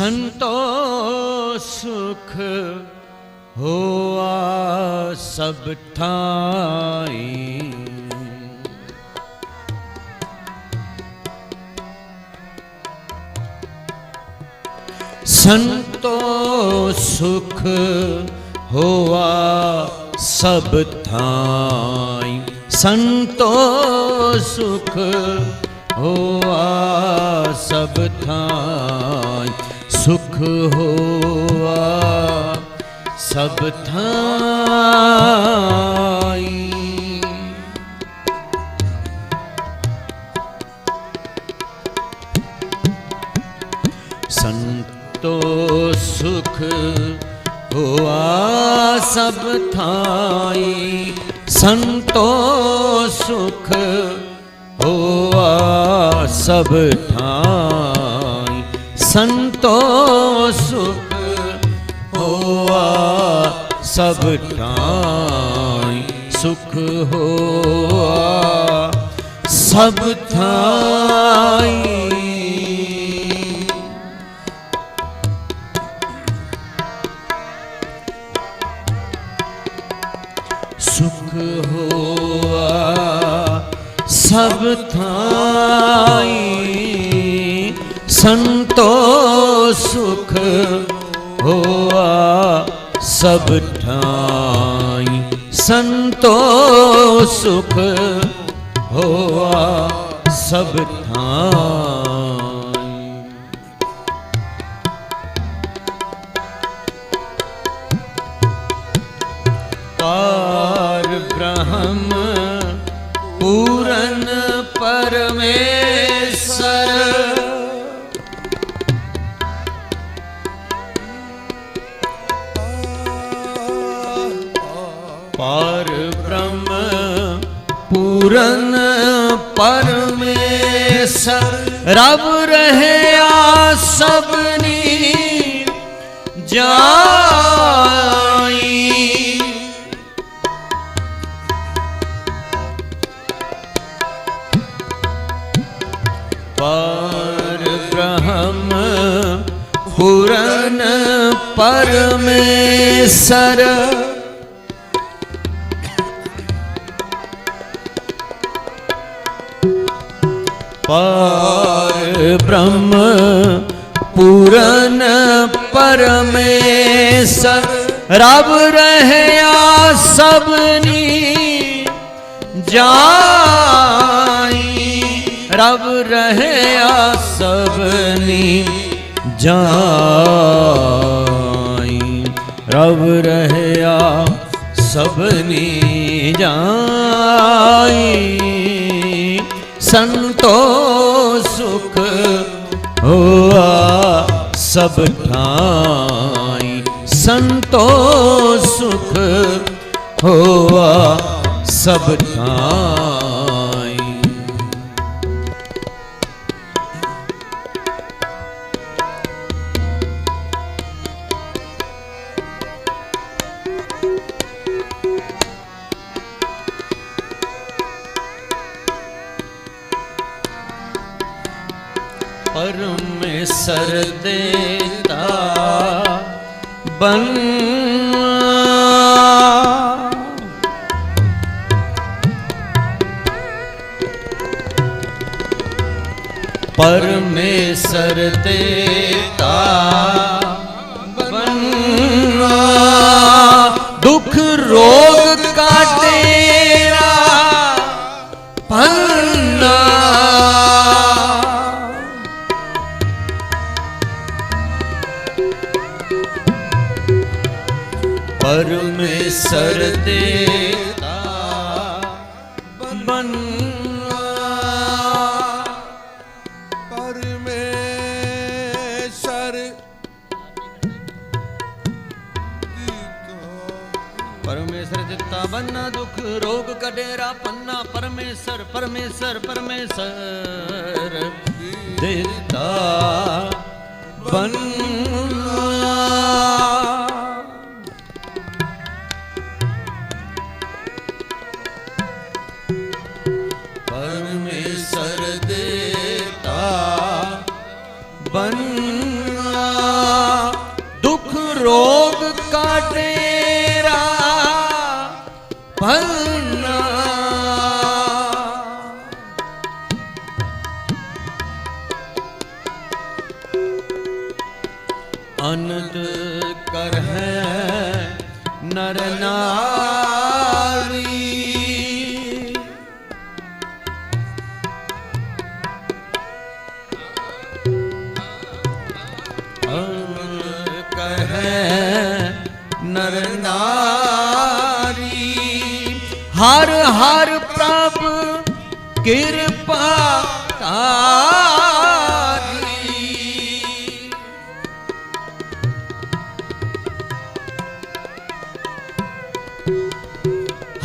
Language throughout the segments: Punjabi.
ਸੰਤੋ ਸੁਖ ਹੋਆ ਸਭ ਥਾਈ। ਸੰਤੋ ਸੁਖ ਹੋਆ ਸਭ ਥਾਈ। ਸੰਤੋ ਸੁਖ ਹੋਆ ਸਭ ਥਾਈ। ਸੁਖ ਹੋਆ ਸਭ ਥਾਈ। ਸੰਤੋ ਸੁਖ ਹੋਆ ਸਭ ਥਾਈ। ਸੰਤੋ ਸੁਖ ਹੋਆ ਸਭ ਥਾਈ। ਸੰਤ ਸੁਖ ਹੋਆ ਸਭ ਥਾਈ ਸੁਖ ਹੋਆ ਸਭ ਥਾਈ। ਸੁਖ ਹੋਆ ਸਭ ਥਾਈ ਸੰਤੋ ਸੁਖ ਹੋਆ ਸਭ ਥਾਈ ਸੰਤੋ ਸੁਖ ਹੋਆ ਸਭ ਥਾਈ ਪਾਰ ਬ੍ਰਹਮ ਪੂਰਨ ਪਰਮੇਸ਼ਰ ਪਾਰ ਬ੍ਰਹਮ ਪੂਰਨ ਪਰਮੇਸ਼ਰ ਰਬ ਰਹਿਆ ਸਭਨੀ ਜਾਈ। ਪਰ ਬ੍ਰਹਮ ਪੁਰਨ ਪਰਮੇਸ਼ਰ ਪਰ ਬ੍ਰਹਮ ਪੂਰਨ ਪਰਮੇਸ਼ਰ ਰਬ ਰਹਿਆ ਸਭਨੀ ਜਾਈ ਰਬ ਰਹਿਆ ਸਭਨੀ ਜਾਈ ਰਬ ਰਹਿਆ ਸਭਨੀ ਜਾਈ ਸੰਤੋ ਸੁਖ ਹੋਆ ਸਭ ਠਾਈ ਸੰਤੋ ਸੁਖ ਹੋਆ ਸਭ ਠਾਈ ਪਰਮੇਸ਼ਰ ਦੇਤਾ ਬਨ ਪਰਮੇਸ਼ਰ ਦੇਤਾ ਬਨਵਾ ਦੁਖ ਰੋਗ ਪਰਮੇਸ਼ਰ ਦੇਤਾ ਬਨਵਾ ਪਰਮੇਸ਼ਰ ਪਰਮੇਸ਼ਰ ਦਿੱਤਾ ਬੰਨਾ ਦੁਖ ਰੋਗ ਕਡੇਰਾ ਪੰਨਾ ਪਰਮੇਸ਼ਰ ਪਰਮੇਸ਼ਰ ਪਰਮੇਸ਼ਰ ਦਿੱਤਾ ਬੰਨਾ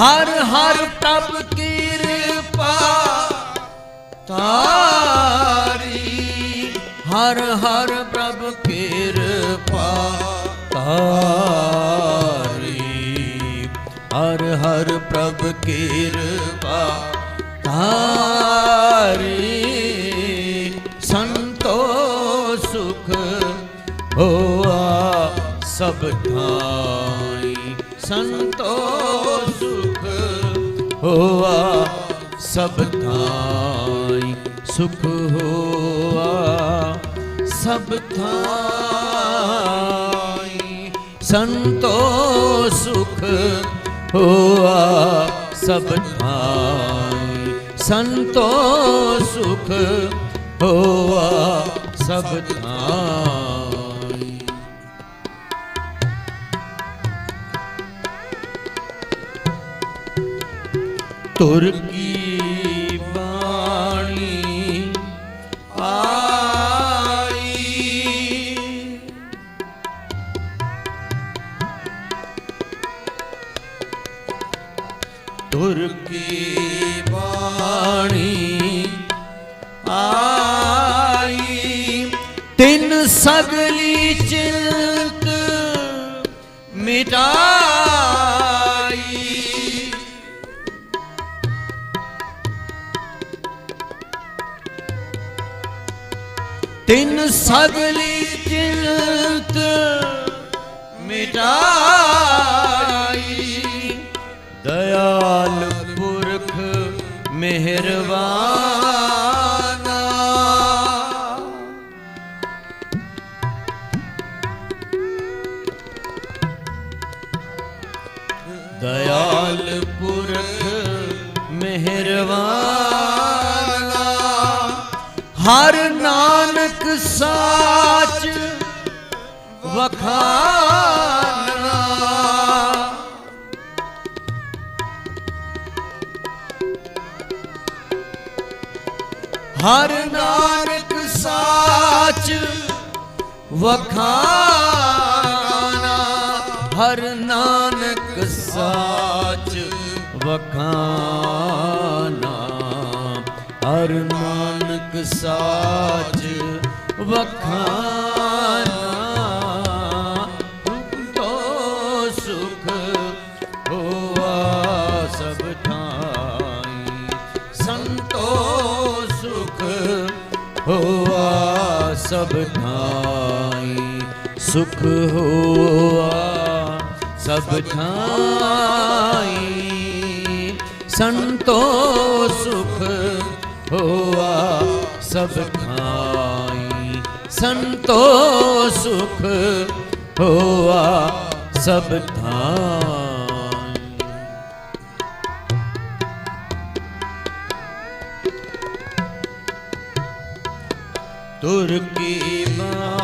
ਹਰ ਹਰ ਪ੍ਰਭ ਕਿਰਪਾ ਤਾਰੀ। ਹਰ ਹਰ ਪ੍ਰਭ ਕਿਰਪਾ ਤਾਰੀ। ਹਰ ਹਰ ਪ੍ਰਭ ਕਿਰਪਾ ਤਾਰੀ। ਸੰਤੋ ਸੁਖ ਹੋਆ ਸਭ ਥਾਈ। ਸੰਤੋ ਹੋਆ, ਸਭ ਥਾਈ ਸੁਖ ਹੋਆ, ਸਭ ਥਾਈ ਸੰਤੋ ਸੁਖ ਹੋਆ, ਸਭ ਥਾਈ ਸੰਤੋ ਸੁਖ ਹੋਆ, ਸਭ ਥਾਈ ਤੁਰ ਕੀ ਬਾਣੀ ਆਈ? ਤੁਰ ਕੀ ਤਿੰਨ ਸਗਲੀ ਚਿੰਤ ਮਿਟਾਈ। ਦਇਆਲ ਪੁਰਖ ਮਿਹਰਬਾਨਾ। ਦਇਆਲ ਪੁਰਖ ਮਿਹਰਬਾਨਾ। ਹਰ ਨਾਨਕ ਵਖਾਨਾ ਹਰ ਨਾਨਕ ਸਾਚ ਵਖਾਨਾ ਹਰ ਨਾਨਕ ਸਾਚ ਵਖਾਨਾ ਹਰ ਨਾਨਕ ਸਾਚ ਵਖਾਨਾ ਹੋਆ ਸਭ ਥਾਈ, ਸੁਖ ਹੋਆ ਸਭ ਥਾਈ। ਸੰਤੋ ਸੁਖ ਹੋਆ ਸਭ ਥਾਈ, ਸੰਤੋ ਸੁਖ ਹੋਆ ਸਭ ਥਾਈ। ਤੁਰ ਕੀ ਬਾਣੀ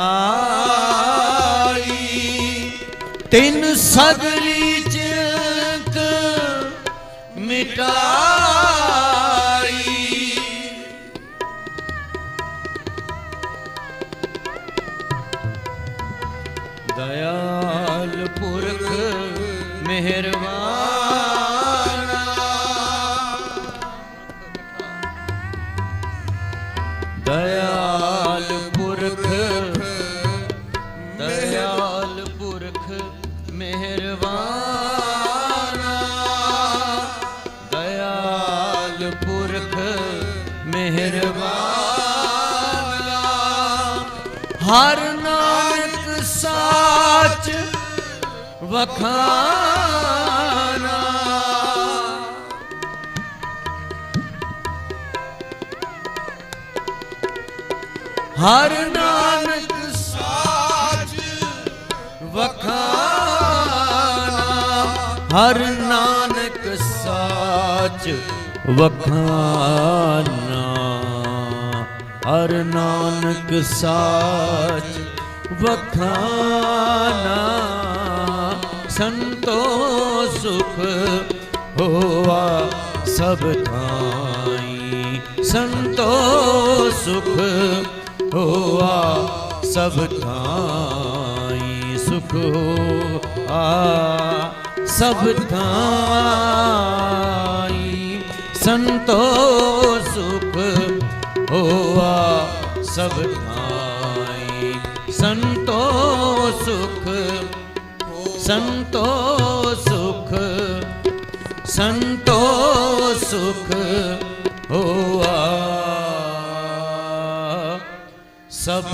ਆਈ। ਤਿੰਨ ਸਗਲੀ ਚਿੰਤ ਮਿਟਾਈ। ਦਇਆਲ ਪੁਰਖ ਮਿਹਰਬਾਨਾ। ਦਇਆਲ ਹਰ ਨਾਨਕ ਸਾਚ ਵਖਾਨਾ। ਹਰ ਨਾਨਕ ਸਾਚ ਵਖਾਨਾ। ਹਰ ਨਾਨਕ ਸਾਚ ਵਖਾਨਾ। ਹਰ ਨਾਨਕ ਸਾਚ ਵਖਾਨਾ। ਸੰਤੋ ਸੁਖ ਹੋਆ ਸਭ ਥਾਈ। ਸੰਤੋ ਸੁਖ ਹੋਆ ਸਭ ਥਾਈ। ਸੁਖ ਹੋਆ ਸਭ ਥਾਈ। ਸੰਤੋ ਸੁਖ ਹੋਆ ਸਭ ਥਾਈ। ਸੰਤੋ ਸੁਖ ਸੰਤੋ ਸੁਖ ਸੰਤੋ ਸੁਖ ਹੋਆ। ਸਭ